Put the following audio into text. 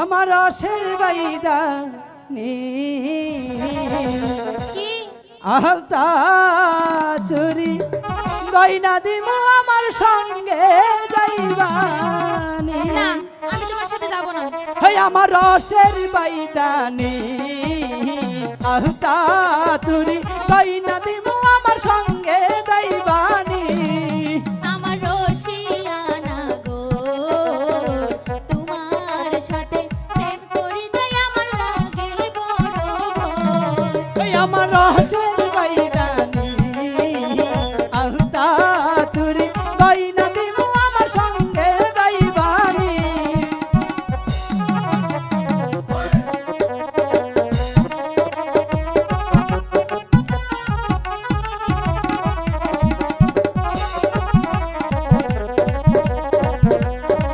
আমার রসের বাইদা নি। কি? আলতা চুরি। গয়না দিব আমার সঙ্গে যাইবানি। না আমি তোমার সাথে যাব না। হই আমার রসের বাইদানি আলতা চুরি। আমার রহস্যের